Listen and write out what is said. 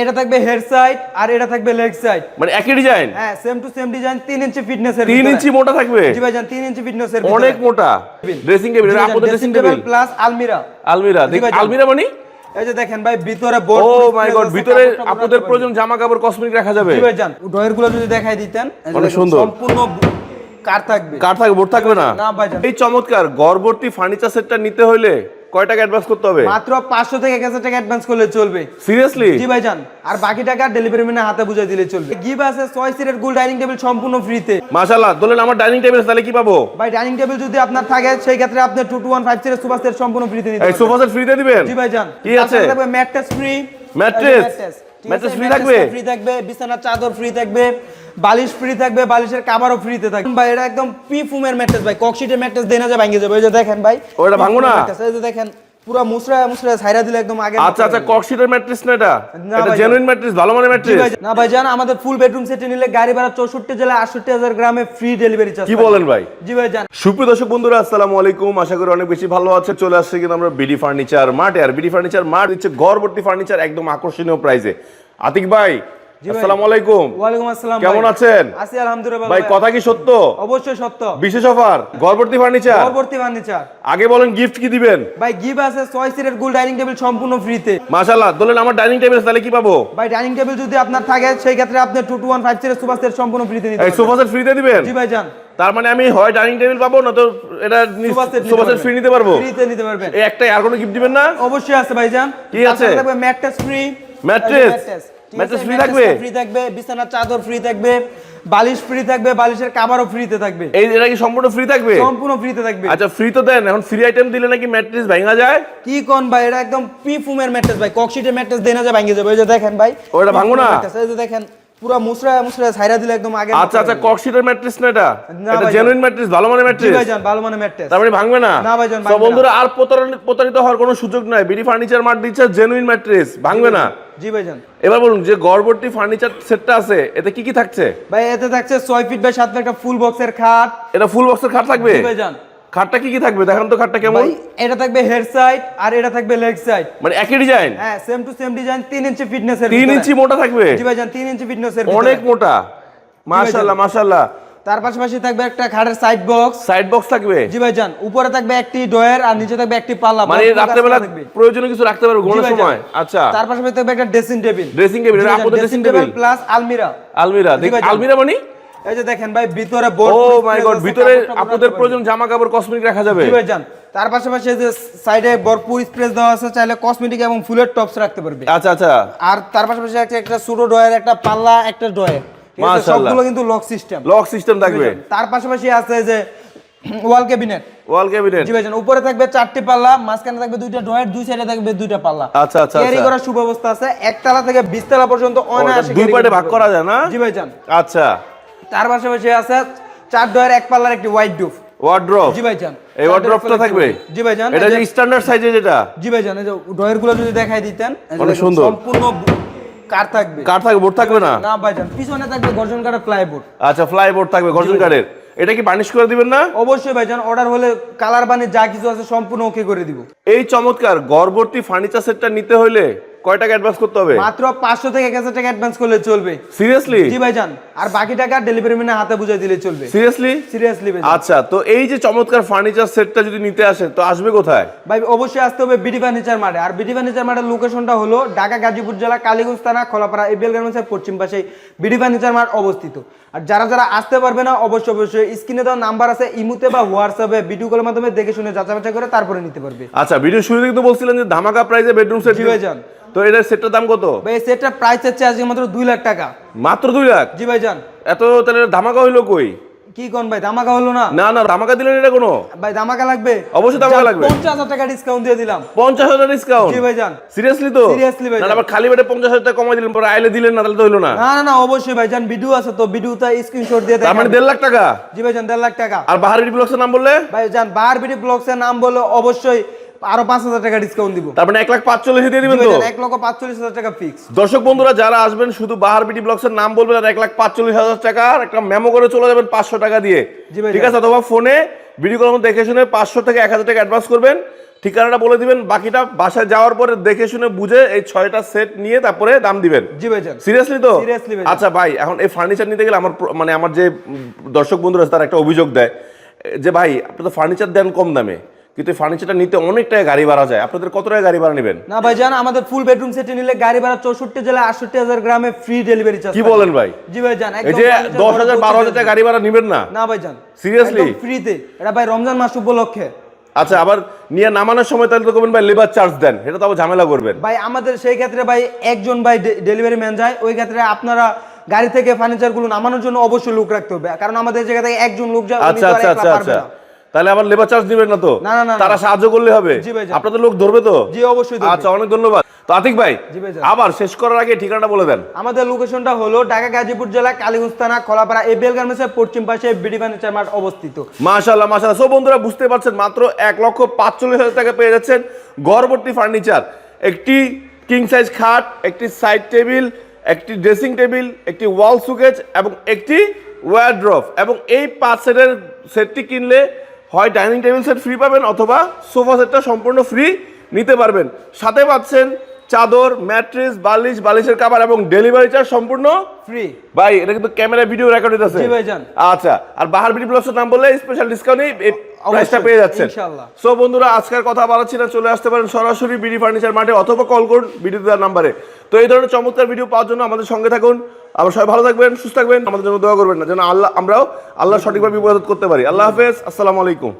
এটা থাকবে head side আর এটা থাকবে লেগ সাইড মানে একই ডিজাইন হ্যাঁ সেম টু সেম ডিজাইন তিন ইঞ্চি ফিটনেস এর তিন ইঞ্চি মোটা থাকবে? জি ভাইজান তিন ইঞ্চি ফিটনেস এর অনেক মোটা। ড্রেসিং টেবিল আপনাদের ড্রেসিং টেবিল প্লাস আলমিরা আলমিরা আলমিরা মানে? এই যে দেখেন ভাই ভিতরে ও মাই গড ভিতরে আপনাদের প্রয়োজন জামা কাপড় কসমেটিক রাখা যাবে। জি ভাইজান ডয়েরগুলো যদি দেখাই দিতেন অনেক সুন্দর। সম্পূর্ণ কার থাকবে? কার থাকবে? বোর্ড থাকবে না? না ভাইজান। এই চমৎকার গড়বর্তী ফার্নিচার সেটটা নিতে হলে কয় টাকা অ্যাডভান্স করতে হবে? মাত্র পাঁচশো থেকে এক হাজার টাকা অ্যাডভান্স করলে চলবে। সিরিয়াসলি জি ভাইজান আর বাকি টাকা ডেলিভারি ম্যানের হাতে বুঝিয়ে দিলে চলবে। গিভ আছে ছয় সিটের গুল ডাইনিং টেবিল সম্পূর্ণ ফ্রিতে মাশাআল্লাহ ধরলেন আমার ডাইনিং টেবিল তাহলে কি পাবো? ভাই ডাইনিং টেবিল যদি আপনার থাকে সেই ক্ষেত্রে আপনি টু টু ওয়ান ফাইভ সিটের সুপার সেট সম্পূর্ণ ফ্রিতে নিতে এই। সোফা সেট ফ্রিতে দিবেন? জি ভাইজান কি আছে? থাকবে mattress free Mattress? Mattress free থাকবে? ফ্রি থাকবে বিছানার চাদর ফ্রি থাকবে। বালিশ ফ্রি থাকবে বালিশের কাভারও ফ্রিতে থাকবে। ভাই এটা একদম পি ফুমের ম্যাট্রেস ভাই ককশিটের ম্যাট্রেস দেনা যায় ভাঙে যাবে। ওই যে দেখেন ভাই ওটা ভাঙবো না? এই যে দেখেন পুরো মুসরা মুসরা ছাইরা দিলে একদম আগে আচ্ছা আচ্ছা ককশিটের ম্যাট্রেস না এটা? এটা জেনুইন ম্যাট্রেস ভালো মানের ম্যাট্রেস না ভাই জান আমাদের ফুল বেডরুম সেটে নিলে গাড়ি ভাড়া চৌষট্টি জেলা আটষট্টি হাজার গ্রামে ফ্রি ডেলিভারি চার্জ কি বলেন ভাই? জি ভাই জান। সুপ্রিয় দর্শক বন্ধুরা আসসালামু আলাইকুম। আশা করি অনেক বেশি ভালো আছে। চলে আসছে কিন্তু আমরা বিডি ফার্নিচার মার্টে। আর বিডি ফার্নিচার মার্ট দিচ্ছে গড়বর্তী ফার্নিচার একদম আকর্ষণীয় প্রাইসে আতিক ভাই। আসসালামু আলাইকুম। ওয়ালাইকুম আসসালাম কেমন আছেন? আছি আলহামদুলিল্লাহ ভাই কথা কি সত্য? অবশ্যই সত্য। বিশেষ অফার? গড়বর্তী ফার্নিচার? পরবর্তী ফার্নিচার। আগে বলেন গিফট কি দিবেন? ভাই গিভ আছে ছয় সিটের গুল ডাইনিং টেবিল সম্পূর্ণ ফ্রিতে। মাশাআল্লাহ ধরলেন আমার ডাইনিং টেবিল তাহলে কি পাবো? ভাই ডাইনিং টেবিল যদি আপনার থাকে সেই ক্ষেত্রে আপনি টু সিটের সুপার সেট সম্পূর্ণ ফ্রিতে নিতে এই সোফা সেট ফ্রিতে দিবেন? জি ভাই জান তার মানে আমি হয় ডাইনিং টেবিল পাবো না তো এটা সোফা সেট ফ্রি নিতে পারব? ফ্রিতে নিতে পারবেন। এই একটা আর কোনো গিফট দিবেন না? অবশ্যই আছে ভাই জান কি আছে? Mattress free Mattress? Mattress free থাকবে? ফ্রি থাকবে বিছানার চাদর ফ্রি থাকবে বালিশ ফ্রি থাকবে বালিশের কাভারও ফ্রিতে থাকবে। এই এটা কি সম্পূর্ণ ফ্রি থাকবে? সম্পূর্ণ ফ্রিতে থাকবে। আচ্ছা ফ্রি তো দেন এখন ফ্রি আইটেম দিলে নাকি ম্যাট্রেস ভাঙা যায়? কি কোন ভাই এটা একদম পি ফুমের ম্যাট্রেস ভাই কক্সিটের ম্যাট্রেস দেনা যায় ভাঙে যাবে। ওই যে দেখেন ভাই ওটা ভাঙো না? এই যে দেখেন। পুরো মুসরা মুসরা ছাইরা দিলে একদম আগে আচ্ছা আচ্ছা ককশিটের ম্যাট্রেস না এটা? এটা জেনুইন ম্যাট্রেস ভালো মানের ম্যাট্রেস? ভাই ভালো মানে ম্যাট্রেস। তার মানে ভাঙবে না? না ভাইজান, তো বন্ধুরা আর প্রতারণিত প্রতারিত হওয়ার কোনো সুযোগ নাই। বিডি ফার্নিচার মার্ট দিচ্ছে জেনুইন ম্যাট্রেস ভাঙবে না? জি ভাই জান এবার বলুন যে গড়বর্তী ফার্নিচার সেটটা আছে এতে কি কি থাকছে? ভাই এতে থাকছে ছয় ফিট বাই সাত ফিট একটা ফুল বক্সের খাট। এটা ফুল বক্সের খাট থাকবে? জি ভাই জান খাটটা কি কি থাকবে? দেখান তো খাটটা কেমন। এটা থাকবে হেড সাইড আর এটা থাকবে লেগ সাইড মানে একই ডিজাইন হ্যাঁ সেম টু সেম ডিজাইন তিন ইঞ্চি ফিটনেস এর তিন ইঞ্চি মোটা থাকবে? জি ভাই জান তিন ইঞ্চি ফিটনেস এর অনেক মোটা। মাশাআল্লাহ মাশাআল্লাহ। তার পাশাপাশি থাকবে একটা খাটের সাইড বক্স সাইড বক্স থাকবে? জি ভাই জান উপরে থাকবে একটি ডয়ার আর নিচে থাকবে একটি পাল্লা। মানে গাছপালা থাকবে। প্রয়োজনীয় কিছু রাখতে পারবে ঘুমানোর সময়? আচ্ছা। তার পাশাপাশি থাকবে একটা ড্রেসিং টেবিল ড্রেসিং টেবিল আপনাদের ড্রেসিং টেবিল প্লাস আলমিরা। আলমিরা। আলমিরা মানে? এই যে দেখেন ভাই ভিতরে ও মাই গড আছে, ভিতরে আপনাদের প্রয়োজন জামা কাপড় কসমেটিক রাখা যাবে। জি ভাই জান। তার পাশাপাশি যে সাইডে ভরপুর স্পেস দেওয়া আছে চাইলে কসমেটিক এবং ফুলের টপস রাখতে পারবে। আচ্ছা আচ্ছা। আর তার পাশাপাশি একটা একটা ছোট ডয়ার একটা পাল্লা একটা সবগুলো কিন্তু লক সিস্টেম লক সিস্টেম থাকবে। তার পাশাপাশি আছে যে ওয়াল ক্যাবিনেট ওয়াল ক্যাবিনেট জি ভাইজান উপরে থাকবে চারটি পাল্লা মাঝখানে থাকবে দুইটা ডয়ার দুই সাইডে থাকবে দুইটা পাল্লা। আচ্ছা, আচ্ছা, ক্যারি আচ্ছা। করার সুব্যবস্থা আছে। একতলা থেকে বিশতলা পর্যন্ত অনায়াসে দুই ভাগ করা যায় না? জি ভাইজান আচ্ছা। তার পাশাপাশি আছে চার ডয়ার এক পাল্লার একটি হোয়াইট ডুফ ওয়ার্ড্রপ জি ভাইজান। এই ওয়ার্ড্রপটা থাকবে। জি ভাইজান এটা যে যে- স্ট্যান্ডার্ড সাইজে যেটা। জি ভাইজান এই যে ডয়ারগুলো যদি দেখাই দিতেন অনেক সুন্দর। সম্পূর্ণ কার থাকবে? কাঠ থাকবে? বোর্ড থাকবে না? না ভাইজান পিছনে থাকবে গর্জন কাঠের প্লাইবোর্ড আচ্ছা থাকবে গর্জন কাঠের এটা কি বানিশ করে দিবেন না? অবশ্যই ভাইজান অর্ডার হলে কালার বানি যা কিছু আছে সম্পূর্ণ ওকে করে দিব। এই চমৎকার গড়বর্তী ফার্নিচার সেটটা নিতে হলে কয় টাকা অ্যাডভান্স করতে হবে? মাত্র পাঁচশো থেকে এক হাজার টাকা অ্যাডভান্স করলে চলবে। সিরিয়াসলি জি ভাইজান আর বাকি টাকা ডেলিভারি ম্যানের হাতে দিলে চলবে। সিরিয়াসলি সিরিয়াসলি আচ্ছা তো এই যে চমৎকার ফার্নিচার সেটটা যদি নিতে আসে তো আসবে কোথায়? ভাই অবশ্যই আসতে হবে বিডি ফার্নিচার মাঠে আর বিডি ফার্নিচার মাঠের লোকেশনটা হলো ঢাকা গাজীপুর জেলা কালীগঞ্জ থানা খোলাপাড়া পশ্চিম পাশে বিডি ফার্নিচার মাঠ অবস্থিত। আর যারা যারা আসতে পারবে না অবশ্যই অবশ্যই স্ক্রিনে দেওয়া নাম্বার আছে ইমুতে বা হোয়াটসঅ্যাপে ভিডিও কলের মাধ্যমে দেখে শুনে যাচাই বাছাই করে তারপরে নিতে পারবে। আচ্ছা ভিডিও শুরুতে কিন্তু বলছিলেন যে ধামাকা প্রাইসে বেডরুম সেট ভাইজান। তো এটার সেটটার দাম কত? ভাই সেটটা প্রাইস হচ্ছে আজকে মাত্র দুই লাখ টাকা। মাত্র দুই লাখ? জি ভাইজান। এত তাহলে ধামাকা হইল কই? কি কোন ভাই ধামাকা হলো না? না না ধামাকা দিলেন এটা কোনো? ভাই ধামাকা লাগবে? অবশ্যই ধামাকা লাগবে। পঞ্চাশ হাজার টাকা ডিসকাউন্ট দিয়ে দিলাম। পঞ্চাশ হাজার ডিসকাউন্ট জি ভাইজান। সিরিয়াসলি তো? Seriously ভাই না আবার খালি বেটে পঞ্চাশ হাজার টাকা কমাই দিলেন পরে আইলে দিলেন না তাহলে তো হইল না। না না না অবশ্যই ভাইজান ভিডিও আছে তো ভিডিওতে স্ক্রিনশট দিয়ে তার মানে দেখেন দেড় লাখ টাকা? জি ভাইজান দেড় লাখ টাকা। আর বাহারি ব্লকসের নাম বললে? ভাই জান বার বিডি ব্লগস নাম বলে অবশ্যই আরও পাঁচ হাজার টাকা ডিসকাউন্ট দিব। তার মানে এক লাখ পাঁচচল্লিশ দিয়ে দিবেন তো? এক লক্ষ পাঁচচল্লিশ হাজার টাকা ফিক্স দর্শক বন্ধুরা যারা আসবেন শুধু বাহার বিটি ব্লগসের নাম বলবেন আর এক লাখ পাঁচচল্লিশ হাজার টাকা একটা মেমো করে চলে যাবেন পাঁচশো টাকা দিয়ে। ভাই ঠিক আছে? অথবা ফোনে ভিডিও কল দেখে শুনে পাঁচশো থেকে এক হাজার টাকা অ্যাডভান্স করবেন। ঠিকানাটা বলে দিবেন বাকিটা বাসায় যাওয়ার পরে দেখে শুনে বুঝে এই ছয়টা সেট নিয়ে তারপরে দাম দিবেন। জি ভাইজান সিরিয়াসলি তো? ভাই। আচ্ছা ভাই এখন এই ফার্নিচার নিতে গেলে আমার মানে আমার যে দর্শক বন্ধুরা তার একটা অভিযোগ দেয়। যে ভাই আপনি তো ফার্নিচার দেন কম দামে। কিন্তু ফার্নিচারটা নিতে অনেক টাকা গাড়ি ভাড়া যায়। আপনাদের কত টাকা গাড়ি ভাড়া নেবেন? না ভাইজান আমাদের ফুল বেডরুম সেটে নিলে গাড়ি ভাড়া চৌষট্টি জেলায় আটষট্টি হাজার গ্রামে ফ্রি ডেলিভারি চার্জ কি বলেন ভাই? জি ভাইজান এই যে দশ হাজার বারো হাজার টাকা গাড়ি ভাড়া নেবেন না? না ভাইজান Seriously? ফ্রিতে এটা ভাই রমজান মাস উপলক্ষে। আচ্ছা আবার নিয়ে নামানোর সময় তাহলে তো করবেন ভাই লেবার চার্জ দেন এটা তো আবার ঝামেলা করবেন। ভাই আমাদের সেই ক্ষেত্রে ভাই একজন ভাই ডেলিভারি ম্যান যায় ওই ক্ষেত্রে আপনারা গাড়ি থেকে ফার্নিচারগুলো নামানোর জন্য অবশ্যই লোক রাখতে হবে। কারণ আমাদের জায়গা থেকে একজন লোক যায় আচ্ছা আচ্ছা আচ্ছা আচ্ছা। তাহলে আবার লেবার চার্জ দিবেন না তো? না, না, তারা সাহায্য করলে হবে। আপনাদের লোক ধরবে তো? জি অবশ্যই আচ্ছা অনেক ধন্যবাদ। তো আতিক ভাই। আবার শেষ করার আগে ঠিকানাটা বলে দেন। আমাদের লোকেশনটা হলো ঢাকা গাজীপুর জেলা কালীগঞ্জ থানা খোলাপাড়া এবিএল গার্মেন্টসের পশ্চিম পাশে বিডি ফার্নিচার মার্ট অবস্থিত। মাশাল্লাহ মাশাল্লাহ সো বন্ধুরা বুঝতে পারছেন মাত্র এক লক্ষ পাঁচচল্লিশ হাজার টাকা পেয়ে যাচ্ছেন গড়বর্তী ফার্নিচার একটি কিং সাইজ খাট একটি সাইড টেবিল একটি ড্রেসিং টেবিল একটি ওয়াল সুকেজ এবং একটি ওয়ারড্রফ এবং এই পাঁচ সেটের সেটটি কিনলে হয় ডাইনিং টেবিল সেট ফ্রি পাবেন অথবা সোফা সেটটা সম্পূর্ণ ফ্রি নিতে পারবেন। সাথে পাচ্ছেন চাদর ম্যাট্রিস বালিশ বালিশের কাবার এবং ডেলিভারি চার্জ সম্পূর্ণ ফ্রি ভাই এটা কিন্তু ক্যামেরা ভিডিও রেকর্ড হইতেছে। আচ্ছা আর বাহার বিডি প্লাসের নাম বললে স্পেশাল ডিসকাউন্ট প্রাইসটা পেয়ে যাচ্ছেন। সো বন্ধুরা আজকের কথা বাড়াচ্ছি না চলে আসতে পারেন সরাসরি বিডি ফার্নিচার মাঠে অথবা কল করুন বিডি দেওয়ার নাম্বারে। তো এই ধরনের চমৎকার ভিডিও পাওয়ার জন্য আমাদের সঙ্গে থাকুন। আবার সবাই ভালো থাকবেন সুস্থ থাকবেন আমাদের জন্য দোয়া করবেন না যেন আল্লাহ আমরাও আল্লাহ সঠিকভাবে ইবাদত করতে পারি। আল্লাহ হাফেজ আসসালামু আলাইকুম।